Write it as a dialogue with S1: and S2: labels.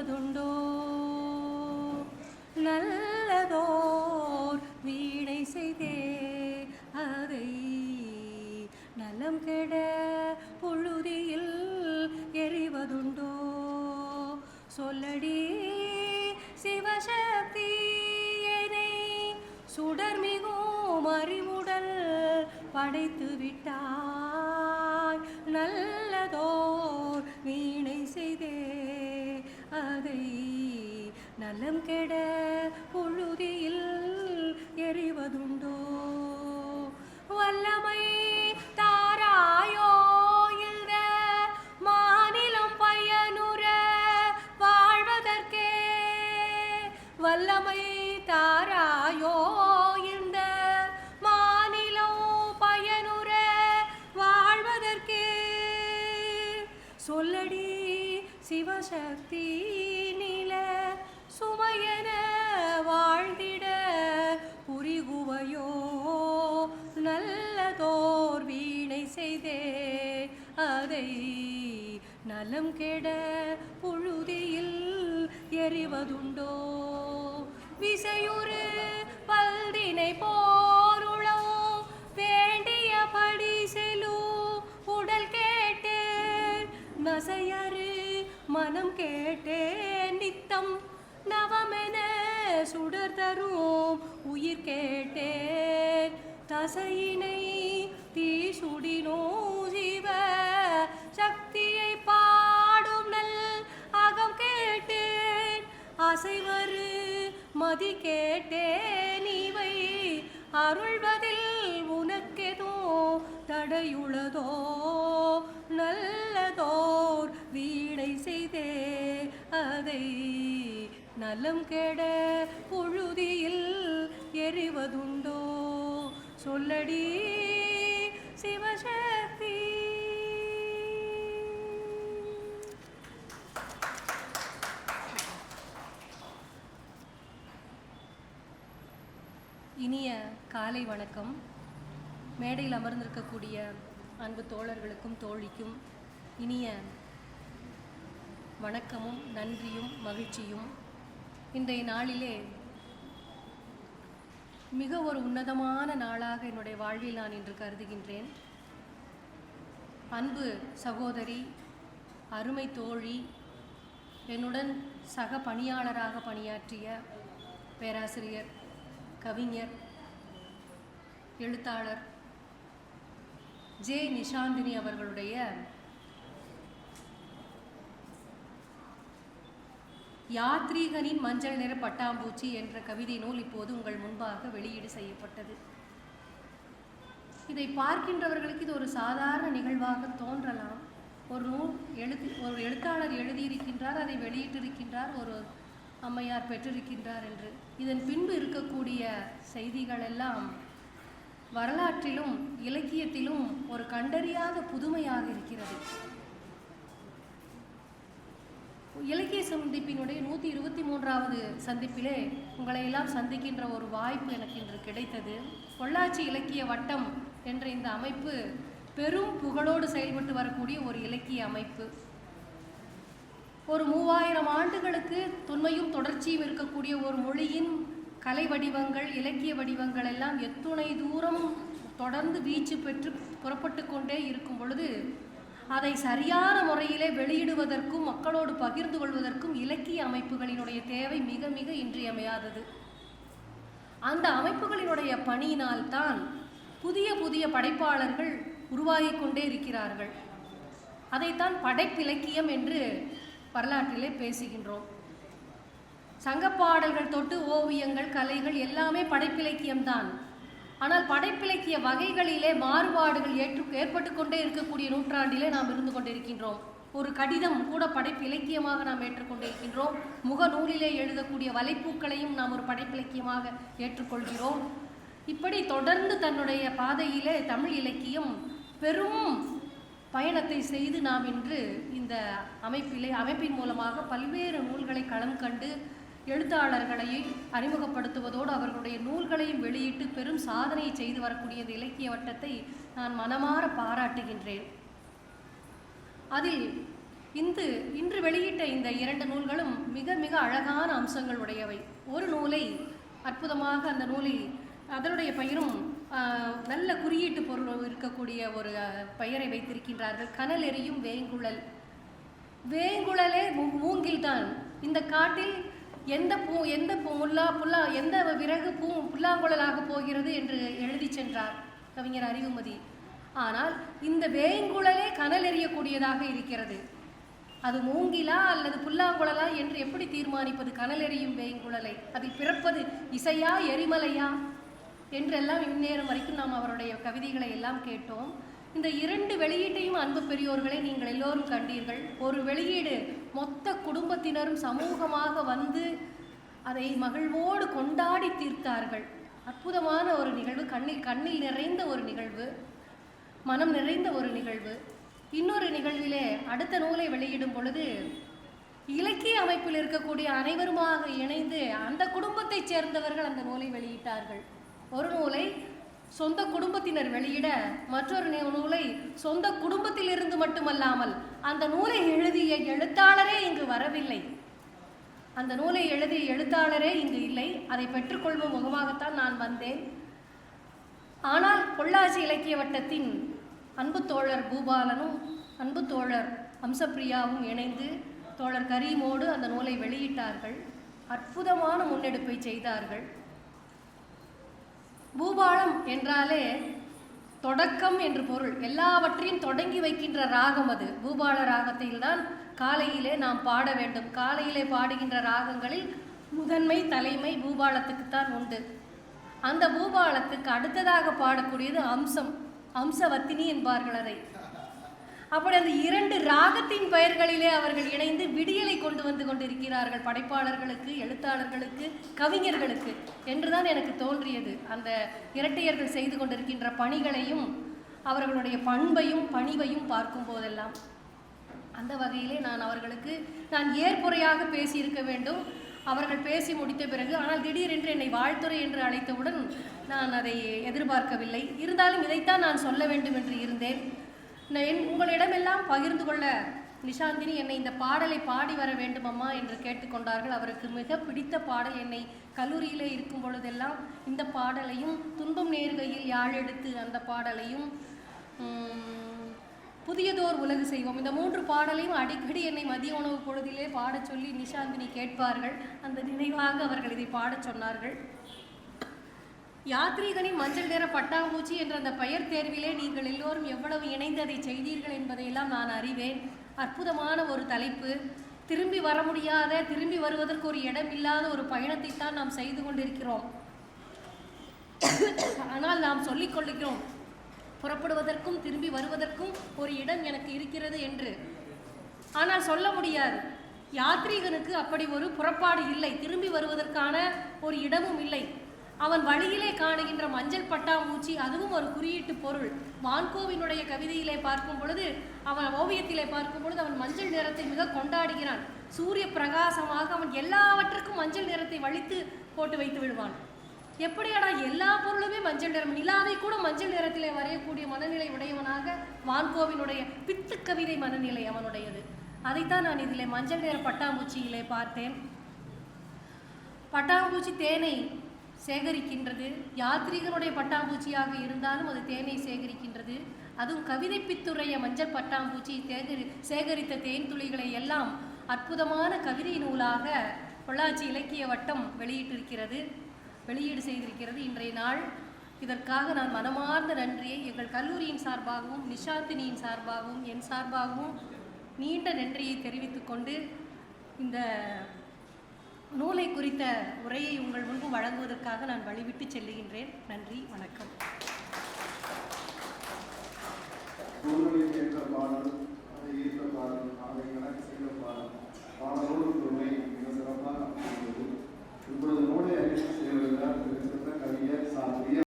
S1: நல்லதுண்டோ நல்லதோர் வீணை செய்தே அதை நலம் கெட புழுதியில் எறிவதுண்டோ? சொல்லடி சிவசக்தி என்னை சுடர்மிகும் அறிவுடல் படைத்து விட்டாய் நல்லதோ நலம் கெட புழுதியில் எறிவதுண்டோ வல்லமை தாராயோ இந்த மாநிலம் பயனுற வாழ்வதற்கே? வல்லமை தாராயோ இந்த மாநிலம் பயனுற வாழ்வதற்கே? சொல்லடி சிவசக்தி அதை நலம் கெட புழுதியில் எறிவதுண்டோ? விசையுறு பல்தினை போருளோ? வேண்டியபடி செலு உடல் கேட்டேன். நசையறு மனம் கேட்டே நித்தம் நவமென சுடர் தரும் உயிர் கேட்டேன். தசையினை தீ சுடினோ? அசைவரு மதி கேட்டேன் இவை. அருள்வதில் உனக்கெதோ தடையுளதோ நல்லதோர் வீடை செய்தே. அதை நலம் கெட புழுதியில் எறிவதுண்டோ? சொல்லடி சிவசக்தி இனிய காலை வணக்கம். மேடையில் அமர்ந்திருக்கக்கூடிய அன்பு தோழர்களுக்கும் தோழிக்கும் இனிய வணக்கமும் நன்றியும் மகிழ்ச்சியும். இன்றைய நாளிலே மிக ஒரு உன்னதமான நாளாக என்னுடைய வாழ்வில் நான் இன்று கருதுகின்றேன். அன்பு சகோதரி அருமை தோழி என்னுடன் சக பணியாளராக பணியாற்றிய பேராசிரியர் கவிஞர் எழுத்தாளர் ஜே நிஷாந்தினி அவர்களுடைய யாத்ரீகனின் மஞ்சள் நிற பட்டாம்பூச்சி என்ற கவிதை நூல் இப்போது உங்கள் முன்பாக வெளியீடு செய்யப்பட்டது. இதை பார்க்கின்றவர்களுக்கு இது ஒரு சாதாரண நிகழ்வாக தோன்றலாம். ஒரு நூல் எழுதி ஒரு எழுத்தாளர் எழுதியிருக்கின்றார் அதை வெளியிட்டிருக்கின்றார் ஒரு அம்மையார் பெற்றிருக்கின்றார் என்று. இதன் பின்பு இருக்கக்கூடிய செய்திகள் எல்லாம் வரலாற்றிலும் இலக்கியத்திலும் ஒரு கண்டறியாத புதுமையாக இருக்கிறது. இலக்கிய சந்திப்பினுடைய நூற்றி இருபத்தி மூன்றாவது சந்திப்பிலே உங்களை எல்லாம் சந்திக்கின்ற ஒரு வாய்ப்பு எனக்கு இன்று கிடைத்தது. பொள்ளாச்சி இலக்கிய வட்டம் என்ற இந்த அமைப்பு பெரும் புகழோடு செயல்பட்டு வரக்கூடிய ஒரு இலக்கிய அமைப்பு. ஒரு மூவாயிரம் ஆண்டுகளுக்கு தொன்மையும் தொடர்ச்சியும் இருக்கக்கூடிய ஒரு மொழியின் கலை வடிவங்கள் இலக்கிய வடிவங்கள் எல்லாம் எத்துணை தூரம் தொடர்ந்து வீச்சு பெற்று புறப்பட்டு கொண்டே இருக்கும் பொழுது அதை சரியான முறையிலே வெளியிடுவதற்கும் மக்களோடு பகிர்ந்து கொள்வதற்கும் இலக்கிய அமைப்புகளினுடைய தேவை மிக மிக இன்றியமையாதது. அந்த அமைப்புகளினுடைய பணியினால்தான் புதிய புதிய படைப்பாளர்கள் உருவாகி கொண்டே இருக்கிறார்கள். அதைத்தான் படைப்பிலக்கியம் என்று வரலாற்றிலே பேசுகின்றோம். சங்கப்பாடல்கள் தொட்டு ஓவியங்கள் கலைகள் எல்லாமே படைப்பிலக்கியம்தான். ஆனால் படைப்பிலக்கிய வகைகளிலே மாறுபாடுகள் ஏற்று ஏற்பட்டு கொண்டே இருக்கக்கூடிய நூற்றாண்டிலே நாம் இருந்து கொண்டிருக்கின்றோம். ஒரு கடிதம் கூட படைப்பிலக்கியமாக நாம் ஏற்றுக்கொண்டிருக்கின்றோம் முகநூலிலே எழுதக்கூடிய வலைப்பூக்களையும் நாம் ஒரு படைப்பிலக்கியமாக ஏற்றுக்கொள்கிறோம் இப்படி தொடர்ந்து தன்னுடைய பாதையிலே தமிழ் இலக்கியம் பெரும் பயணத்தை செய்து நாம் இன்று இந்த அமைப்பிலே அமைப்பின் மூலமாக பல்வேறு நூல்களை களம் கண்டு எழுத்தாளர்களை அறிமுகப்படுத்துவதோடு அவர்களுடைய நூல்களையும் வெளியிட்டு பெரும் சாதனையை செய்து வரக்கூடிய இந்த இலக்கிய வட்டத்தை நான் மனமாற பாராட்டுகின்றேன். அதில் இந்து இன்று வெளியிட்ட இந்த இரண்டு நூல்களும் மிக மிக அழகான அம்சங்கள் உடையவை ஒரு நூலை அற்புதமாக அந்த நூலில் அதனுடைய பெயரும் நல்ல குறியீட்டு பொருள் இருக்கக்கூடிய ஒரு பெயரை வைத்திருக்கின்றார்கள். கனல் எரியும் வேங்குழல் வேங்குழலே மூங்கில்தான். இந்த காட்டில் எந்த பூ எந்த பூ முல்லா புல்லா எந்த விறகு பூ புல்லாங்குழலாக போகிறது என்று எழுதி சென்றார் கவிஞர் அறிவுமதி. ஆனால் இந்த வேயங்குழலே கனல் எறியக்கூடியதாக இருக்கிறது. அது மூங்கிலா அல்லது புல்லாங்குழலா என்று எப்படி தீர்மானிப்பது கனல் எறியும் வேயங்குழலை? அதில் பிறப்பது இசையா எரிமலையா? என்றெல்லாம் இந்நேரம் வரைக்கும் நாம் அவருடைய கவிதைகளை எல்லாம் கேட்டோம். இந்த இரண்டு வெளியீட்டையும் அன்பு பெரியோர்களை நீங்கள் எல்லோரும் கண்டீர்கள். ஒரு வெளியீடு மொத்த குடும்பத்தினரும் சமூகமாக வந்து அதை மகிழ்வோடு கொண்டாடி தீர்த்தார்கள். அற்புதமான ஒரு நிகழ்வு கண்ணில் கண்ணில் நிறைந்த ஒரு நிகழ்வு மனம் நிறைந்த ஒரு நிகழ்வு. இன்னொரு நிகழ்விலே அடுத்த நூலை வெளியிடும் பொழுது இலக்கிய அமைப்பில் இருக்கக்கூடிய அனைவருமாக இணைந்து அந்த குடும்பத்தைச் சேர்ந்தவர்கள் அந்த நூலை வெளியிட்டார்கள். ஒரு நூலை சொந்த குடும்பத்தினர் வெளியிட மற்றொரு நூலை சொந்த குடும்பத்திலிருந்து மட்டுமல்லாமல் அந்த நூலை எழுதிய எழுத்தாளரே இங்கு வரவில்லை. அந்த நூலை எழுதிய எழுத்தாளரே இங்கு இல்லை. அதை பெற்றுக்கொள்ளும் முகமாகத்தான் நான் வந்தேன். ஆனால் பொள்ளாச்சி இலக்கிய வட்டத்தின் அன்பு தோழர் பூபாலனும் அன்பு தோழர் அம்சப்பிரியாவும் இணைந்து தோழர் கரீமோடு அந்த நூலை வெளியிட்டார்கள். அற்புதமான முன்னெடுப்பை செய்தார்கள். பூபாலம் என்றாலே தொடக்கம் என்று பொருள். எல்லாவற்றையும் தொடங்கி வைக்கின்ற ராகம் அது. பூபால ராகத்தில்தான் காலையிலே நாம் பாட வேண்டும். காலையிலே பாடுகின்ற ராகங்களில் முதன்மை தலைமை பூபாலத்துக்குத்தான் உண்டு. அந்த பூபாலத்துக்கு அடுத்ததாக பாடக்கூடியது அம்சம். அம்சவத்தினி என்பார்கள் அதை. அப்படி அந்த இரண்டு ராகத்தின் பெயர்களிலே அவர்கள் இணைந்து விடியலை கொண்டு வந்து கொண்டிருக்கிறார்கள் படைப்பாளர்களுக்கு எழுத்தாளர்களுக்கு கவிஞர்களுக்கு என்றுதான் எனக்கு தோன்றியது. அந்த இரட்டையர்கள் செய்து கொண்டிருக்கின்ற பணிகளையும் அவர்களுடைய பண்பையும் பணிவையும் பார்க்கும் போதெல்லாம் அந்த வகையிலே நான் அவர்களுக்கு நான் ஏற்புரையாக பேசியிருக்க வேண்டும். அவர்கள் பேசி முடித்த பிறகு ஆனால் திடீரென்று என்னை வாழ்த்துறை என்று அழைத்தவுடன் நான் அதை எதிர்பார்க்கவில்லை. இருந்தாலும் இதைத்தான் நான் சொல்ல வேண்டும் என்று இருந்தேன். என் உங்களிடமெல்லாம் பகிர்ந்து கொள்ள நிஷாந்தினி என்னை இந்த பாடலை பாடி வர வேண்டுமம்மா என்று கேட்டுக்கொண்டார்கள். அவருக்கு மிக பிடித்த பாடல் என்னை கல்லூரியிலே இருக்கும் பொழுதெல்லாம் இந்த பாடலையும் துன்பம் நேர்கையில் யாழெடுத்து அந்த பாடலையும் புதியதோர் உலகு செய்வோம். இந்த மூன்று பாடலையும் அடிக்கடி என்னை மதிய உணவு பொழுதிலே பாடச் சொல்லி நிஷாந்தினி கேட்பார்கள். அந்த நினைவாக அவர்கள் இதை பாடச் சொன்னார்கள். யாத்ரீகனின் மஞ்சள் நிற பட்டாம்பூச்சி என்ற அந்த பெயர் தேர்விலே நீங்கள் எல்லோரும் எவ்வளவு இணைந்து செய்தீர்கள் என்பதையெல்லாம் நான் அறிவேன். அற்புதமான ஒரு தலைப்பு. திரும்பி வர முடியாத திரும்பி வருவதற்கு ஒரு இடம் இல்லாத ஒரு பயணத்தை தான் நாம் செய்து கொண்டிருக்கிறோம். ஆனால் நாம் சொல்லிக் கொள்ளுகிறோம் புறப்படுவதற்கும் திரும்பி வருவதற்கும் ஒரு இடம் எனக்கு இருக்கிறது என்று. ஆனால் சொல்ல முடியாது. யாத்ரீகனுக்கு அப்படி ஒரு புறப்பாடு இல்லை. திரும்பி வருவதற்கான ஒரு இடமும் இல்லை. அவன் வழியிலே காணுகின்ற மஞ்சள் பட்டாம்பூச்சி அதுவும் ஒரு குறியீட்டு பொருள். வான்கோவினுடைய கவிதையிலே பார்க்கும் பொழுது அவன் ஓவியத்திலே பார்க்கும் பொழுது அவன் மஞ்சள் நிறத்தை மிக கொண்டாடுகிறான். சூரிய பிரகாசமாக அவன் எல்லாவற்றுக்கும் மஞ்சள் நிறத்தை வலித்து போட்டு வைத்து விடுவான். எப்படியாடா எல்லா பொருளுமே மஞ்சள் நிறம்? நிலாவை கூட மஞ்சள் நிறத்திலே வரையக்கூடிய மனநிலை உடையவனாக வான்கோவினுடைய பித்து கவிதை மனநிலை அவனுடையது. அதைத்தான் நான் இதிலே மஞ்சள் நிற பட்டாம்பூச்சியிலே பார்த்தேன். பட்டாம்பூச்சி தேனை சேகரிக்கின்றது. யாத்ரீகனுடைய பட்டாம்பூச்சியாக இருந்தாலும் அது தேனை சேகரிக்கின்றது. அதுவும் கவிதை மஞ்சள் பட்டாம்பூச்சி தேகரி சேகரித்த தேன் துளிகளை எல்லாம் அற்புதமான கவிதை நூலாக பொள்ளாச்சி இலக்கிய வட்டம் வெளியிட்டிருக்கிறது. வெளியீடு செய்திருக்கிறது இன்றைய நாள். இதற்காக நான் மனமார்ந்த நன்றியை எங்கள் கல்லூரியின் சார்பாகவும் நிஷாந்தினியின் சார்பாகவும் என் சார்பாகவும் நீண்ட நன்றியை தெரிவித்துக்கொண்டு இந்த நூலை குறித்த உரையை உங்கள் முன்பு வழங்குவதற்காக நான் வழிவிட்டு செல்லுகின்றேன். நன்றி வணக்கம்.
S2: சூழ்நிலைக்கு ஏற்ற பாடல் அதை ஈர்த்த பாடல் அதை கணக்கு செய்த பாடல் பாடலோடு மிக சிறப்பாக இப்பொழுது நூலை அறிமுகம்